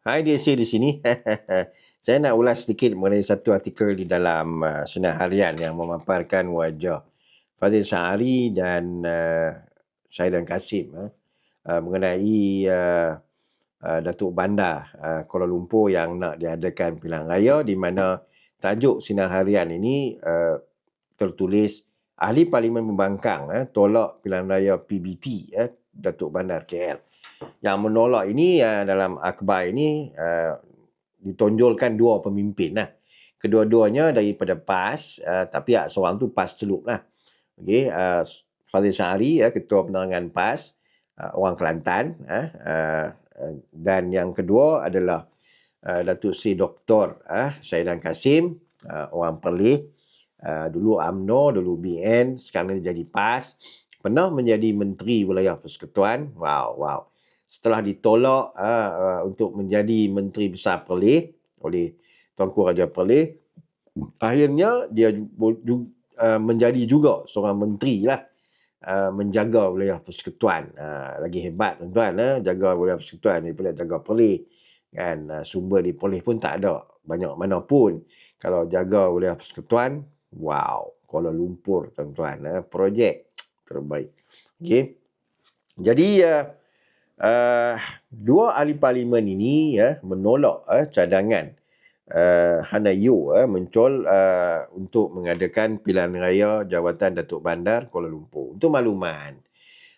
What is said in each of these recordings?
Hai DC di sini. Saya nak ulas sedikit mengenai satu artikel di dalam uh, Sinar Harian yang memaparkan wajah Fadil Sahari dan uh, Syaidan Kasim uh, uh, mengenai uh, uh, Datuk Bandar uh, Kuala Lumpur yang nak diadakan pilihan raya di mana tajuk Sinar Harian ini uh, tertulis Ahli Parlimen Membangkang uh, tolak pilihan raya PBT uh, Datuk Bandar KL yang menolak ini uh, dalam akhbar ini uh, ditonjolkan dua pemimpin lah. Kedua-duanya daripada PAS uh, tapi uh, seorang tu PAS celup lah. Okey, uh, Fadil Syahri uh, ketua penerangan PAS uh, orang Kelantan uh, uh, dan yang kedua adalah uh, Datuk Sri Dr. Uh, Syahidan Kasim uh, orang Perlis uh, dulu AMNO, dulu BN, sekarang ni jadi PAS pernah menjadi menteri wilayah persekutuan. Wow, wow setelah ditolak uh, untuk menjadi Menteri Besar Perlis oleh Tuanku Raja Perlis, akhirnya dia uh, menjadi juga seorang menteri lah uh, menjaga wilayah persekutuan. Uh, lagi hebat tuan-tuan, uh, jaga wilayah persekutuan daripada jaga Perlis. Kan, uh, sumber di Perlis pun tak ada banyak mana pun. Kalau jaga wilayah persekutuan, wow, Kuala Lumpur tuan-tuan, uh, projek terbaik. Okay. Jadi, uh, uh, dua ahli parlimen ini ya menolak uh, cadangan uh, Hana Yu uh, muncul uh, untuk mengadakan pilihan raya jawatan Datuk Bandar Kuala Lumpur. Untuk makluman,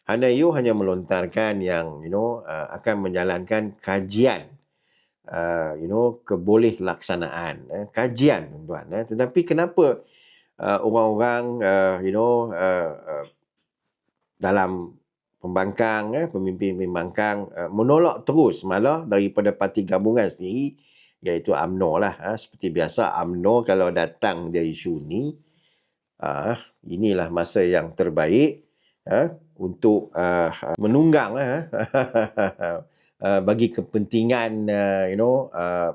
Hana Yu hanya melontarkan yang you know uh, akan menjalankan kajian uh, you know keboleh laksanaan uh, kajian tuan uh, tetapi kenapa uh, orang-orang uh, you know uh, uh, dalam pembangkang eh, pemimpin pembangkang eh, menolak terus malah daripada parti gabungan sendiri iaitu AMNO lah eh. seperti biasa AMNO kalau datang dia isu ni eh, inilah masa yang terbaik eh, untuk eh, menunggang eh, eh, bagi kepentingan eh, you know eh,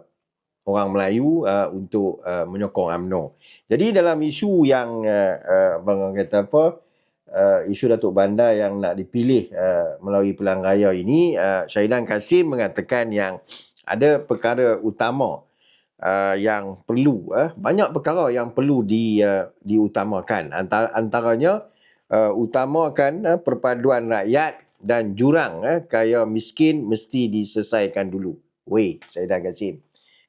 orang Melayu uh, untuk uh, menyokong AMNO. Jadi dalam isu yang uh, uh, bang kata apa uh, isu Datuk Bandar yang nak dipilih uh, melalui pilihan raya ini, uh, Syahidan Kasim mengatakan yang ada perkara utama uh, yang perlu, uh, banyak perkara yang perlu di, uh, diutamakan. Antara, antaranya, uh, utamakan uh, perpaduan rakyat dan jurang uh, kaya miskin mesti diselesaikan dulu. Weh, Syahidan Kasim,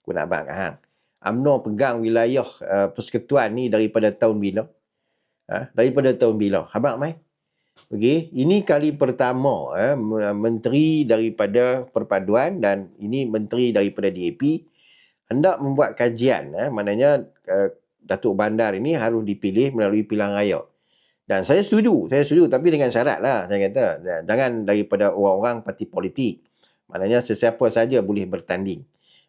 aku nak bang hang. UMNO pegang wilayah uh, persekutuan ni daripada tahun bila? Ha, daripada tahun bila? Habaq mai. Okey, ini kali pertama eh, menteri daripada perpaduan dan ini menteri daripada DAP hendak membuat kajian eh, maknanya eh, Datuk Bandar ini harus dipilih melalui pilihan raya. Dan saya setuju, saya setuju tapi dengan syarat lah saya kata jangan daripada orang-orang parti politik. Maknanya sesiapa saja boleh bertanding.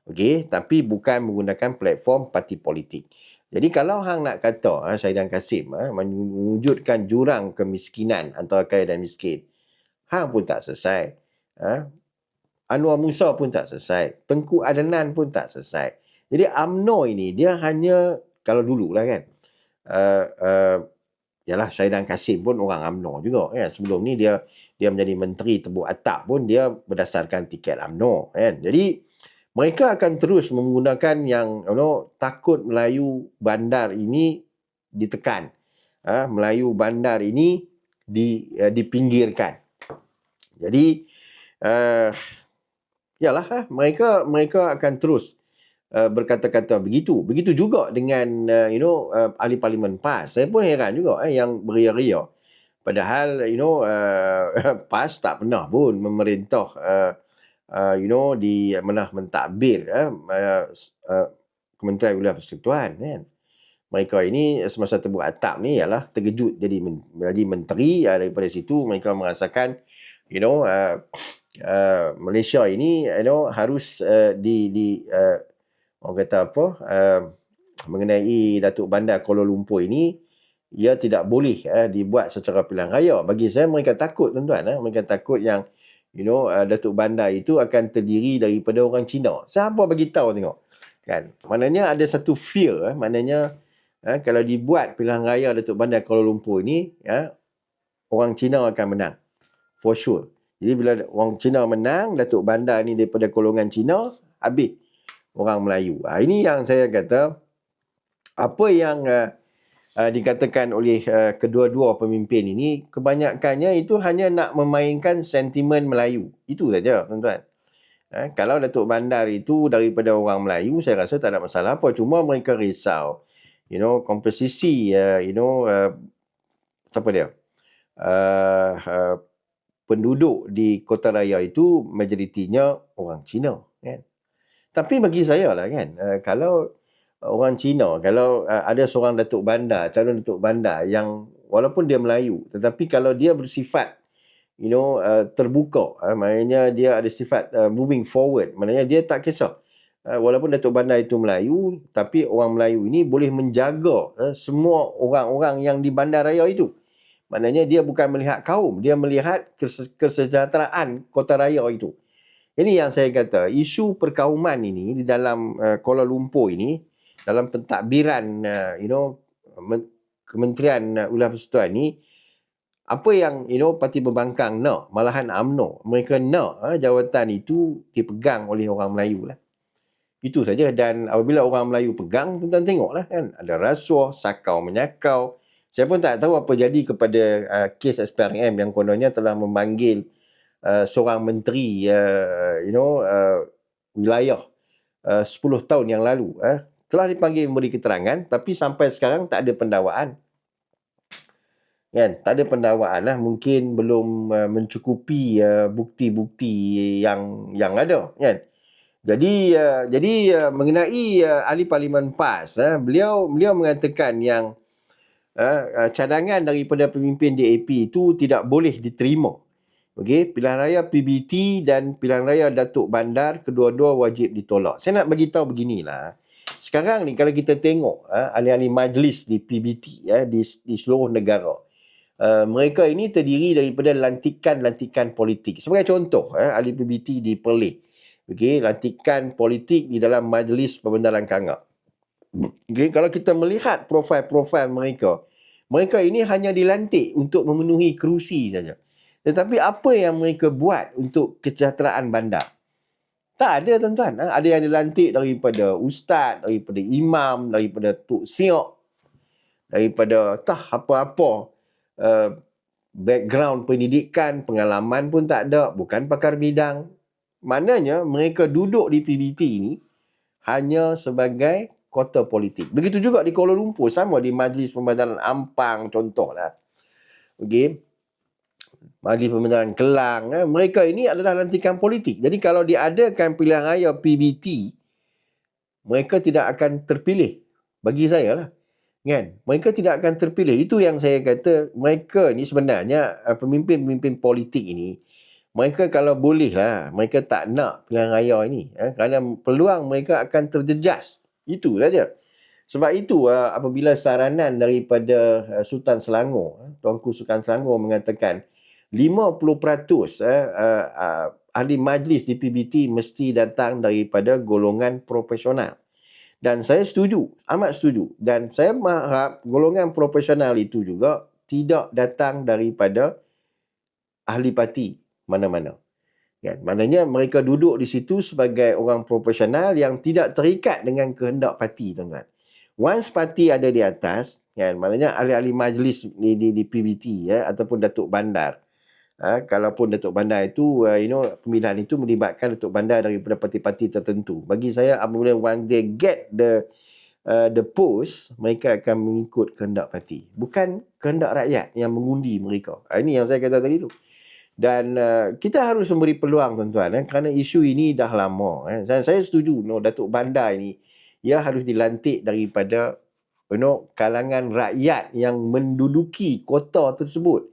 Okey, tapi bukan menggunakan platform parti politik. Jadi kalau hang nak kata ha, Syahidan Kasim ha, mewujudkan jurang kemiskinan antara kaya dan miskin, hang pun tak selesai. Ha? Anwar Musa pun tak selesai. Tengku Adnan pun tak selesai. Jadi AMNO ini dia hanya kalau dulu lah kan. Uh, uh, yalah Syahidan Kasim pun orang AMNO juga kan. Sebelum ni dia dia menjadi menteri tebuk atap pun dia berdasarkan tiket AMNO kan. Jadi mereka akan terus menggunakan yang you know, takut Melayu bandar ini ditekan. Ha, Melayu bandar ini di, uh, dipinggirkan. Jadi, uh, yalah, ha, mereka mereka akan terus uh, berkata-kata begitu. Begitu juga dengan uh, you know uh, ahli parlimen PAS. Saya pun heran juga eh, yang beria-ria. Padahal you know uh, PAS tak pernah pun memerintah uh, uh, you know di mana mentadbir uh, uh, Kementerian Wilayah Persekutuan kan. Mereka ini semasa tebuk atap ni ialah terkejut jadi menjadi menteri uh, daripada situ mereka merasakan you know uh, uh, Malaysia ini you know harus uh, di di uh, orang kata apa uh, mengenai Datuk Bandar Kuala Lumpur ini ia tidak boleh uh, dibuat secara pilihan raya bagi saya mereka takut tuan-tuan uh, mereka takut yang you know uh, Datuk Bandar itu akan terdiri daripada orang Cina. Siapa bagi tahu tengok. Kan? Maknanya ada satu fear eh maknanya eh, kalau dibuat pilihan raya Datuk Bandar Kuala Lumpur ini ya orang Cina akan menang. For sure. Jadi bila orang Cina menang, Datuk Bandar ni daripada golongan Cina, habis orang Melayu. Ha, ini yang saya kata apa yang uh, uh, dikatakan oleh uh, kedua-dua pemimpin ini kebanyakannya itu hanya nak memainkan sentimen Melayu. Itu saja tuan-tuan. Ha, kalau Datuk Bandar itu daripada orang Melayu saya rasa tak ada masalah apa cuma mereka risau you know komposisi uh, you know uh, apa dia uh, uh, penduduk di kota raya itu majoritinya orang Cina kan tapi bagi saya lah kan uh, kalau orang Cina kalau uh, ada seorang datuk bandar calon datuk bandar yang walaupun dia Melayu tetapi kalau dia bersifat you know uh, terbuka uh, maknanya dia ada sifat uh, moving forward maknanya dia tak kisah uh, walaupun datuk bandar itu Melayu tapi orang Melayu ini boleh menjaga uh, semua orang-orang yang di bandar raya itu Maknanya dia bukan melihat kaum, dia melihat kesejahteraan kota raya itu. Ini yang saya kata, isu perkauman ini di dalam uh, Kuala Lumpur ini, dalam pentadbiran uh, you know Kementerian uh, Ulah Persekutuan ini, apa yang you know Parti Pembangkang nak, malahan AMNO, mereka nak uh, jawatan itu dipegang oleh orang Melayu lah. Itu saja. Dan apabila orang Melayu pegang, tuan-tuan tengoklah kan, ada rasuah, sakau menyakau, saya pun tak tahu apa jadi kepada uh, kes SPRM yang kononnya telah memanggil uh, seorang menteri uh, you know uh, wilayah uh, 10 tahun yang lalu uh, telah dipanggil memberi keterangan tapi sampai sekarang tak ada pendakwaan kan tak ada pendakwaan lah mungkin belum uh, mencukupi uh, bukti-bukti yang yang ada kan jadi uh, jadi uh, mengenai uh, ahli parlimen PAS uh, beliau beliau mengatakan yang uh, cadangan daripada pemimpin DAP itu tidak boleh diterima. Okey, pilihan raya PBT dan pilihan raya Datuk Bandar kedua-dua wajib ditolak. Saya nak bagi tahu beginilah. Sekarang ni kalau kita tengok uh, ahli-ahli majlis di PBT uh, di, di seluruh negara. Uh, mereka ini terdiri daripada lantikan-lantikan politik. Sebagai contoh, uh, ahli PBT di Perlis. Okey, lantikan politik di dalam majlis pembendaran Kangak. Okay, kalau kita melihat profil-profil mereka, mereka ini hanya dilantik untuk memenuhi kerusi saja. Tetapi apa yang mereka buat untuk kesejahteraan bandar? Tak ada tuan-tuan. Ha? Ada yang dilantik daripada ustaz, daripada imam, daripada tuk siok, daripada tah apa-apa uh, background pendidikan, pengalaman pun tak ada, bukan pakar bidang. Maknanya mereka duduk di PBT ini hanya sebagai kota politik. Begitu juga di Kuala Lumpur sama di Majlis Pembandaran Ampang contohlah. Okey. Majlis Pembandaran Kelang, eh, mereka ini adalah lantikan politik. Jadi kalau diadakan pilihan raya PBT, mereka tidak akan terpilih. Bagi saya lah. Kan? Mereka tidak akan terpilih. Itu yang saya kata, mereka ni sebenarnya eh, pemimpin-pemimpin politik ini, mereka kalau boleh lah, mereka tak nak pilihan raya ini. Eh, kerana peluang mereka akan terjejas. Itu saja. Sebab itu uh, apabila saranan daripada uh, Sultan Selangor, Tuanku Sultan Selangor mengatakan 50% ahli majlis di PBT mesti datang daripada golongan profesional. Dan saya setuju, amat setuju. Dan saya maharap golongan profesional itu juga tidak datang daripada ahli parti mana-mana. Kan? Maknanya mereka duduk di situ sebagai orang profesional yang tidak terikat dengan kehendak parti tuan-tuan. Once parti ada di atas, kan? maknanya ahli-ahli majlis di, di, di PBT ya, ataupun Datuk Bandar. Ha, kalaupun Datuk Bandar itu, uh, you know, pemilihan itu melibatkan Datuk Bandar daripada parti-parti tertentu. Bagi saya, apabila one they get the uh, the post, mereka akan mengikut kehendak parti. Bukan kehendak rakyat yang mengundi mereka. Ha, ini yang saya kata tadi tu. Dan uh, kita harus memberi peluang tuan-tuan eh, kerana isu ini dah lama. Eh. Dan saya setuju no, Datuk Bandar ini ia harus dilantik daripada you know, kalangan rakyat yang menduduki kota tersebut.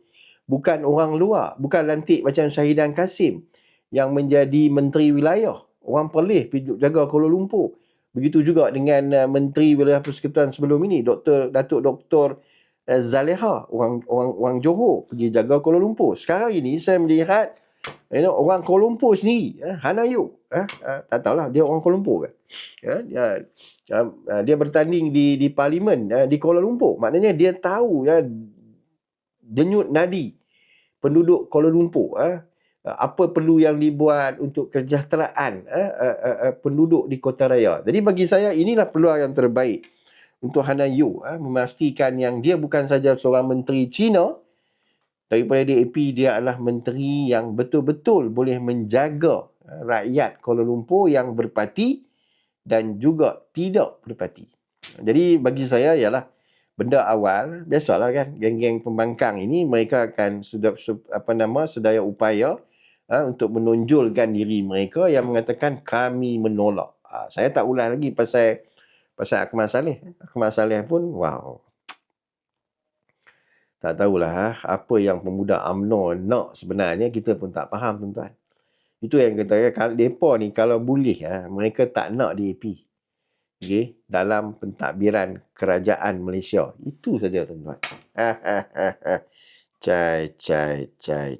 Bukan orang luar. Bukan lantik macam Syahidan Kasim yang menjadi menteri wilayah. Orang Perlis jaga Kuala Lumpur. Begitu juga dengan uh, Menteri Wilayah Persekutuan sebelum ini, Dr. Datuk Dr. Eh, Zaleha orang orang orang Johor pergi jaga Kuala Lumpur. Sekarang ini saya melihat you know, orang Kuala Lumpur sendiri, eh, Hanayu, eh, eh, tak tahulah dia orang Kuala Lumpur ke. Ya, dia, uh, dia bertanding di di parlimen uh, di Kuala Lumpur. Maknanya dia tahu ya denyut nadi penduduk Kuala Lumpur. Eh. apa perlu yang dibuat untuk kesejahteraan uh, uh, uh, penduduk di kota raya. Jadi bagi saya inilah peluang yang terbaik untuk Hana Yu uh, memastikan yang dia bukan saja seorang menteri Cina daripada DAP dia adalah menteri yang betul-betul boleh menjaga uh, rakyat Kuala Lumpur yang berparti dan juga tidak berparti. Jadi bagi saya ialah benda awal biasalah kan geng-geng pembangkang ini mereka akan sudah apa nama sedaya upaya ha, untuk menonjolkan diri mereka yang mengatakan kami menolak. Ha, saya tak ulang lagi pasal pasal Akmal Saleh. Akmal Saleh pun wow. Tak tahulah ha, apa yang pemuda UMNO nak sebenarnya kita pun tak faham tuan-tuan. Itu yang kata depa ni kalau boleh ha, mereka tak nak DAP okay, dalam pentadbiran kerajaan Malaysia. Itu saja tuan-tuan. cai, cai, cai.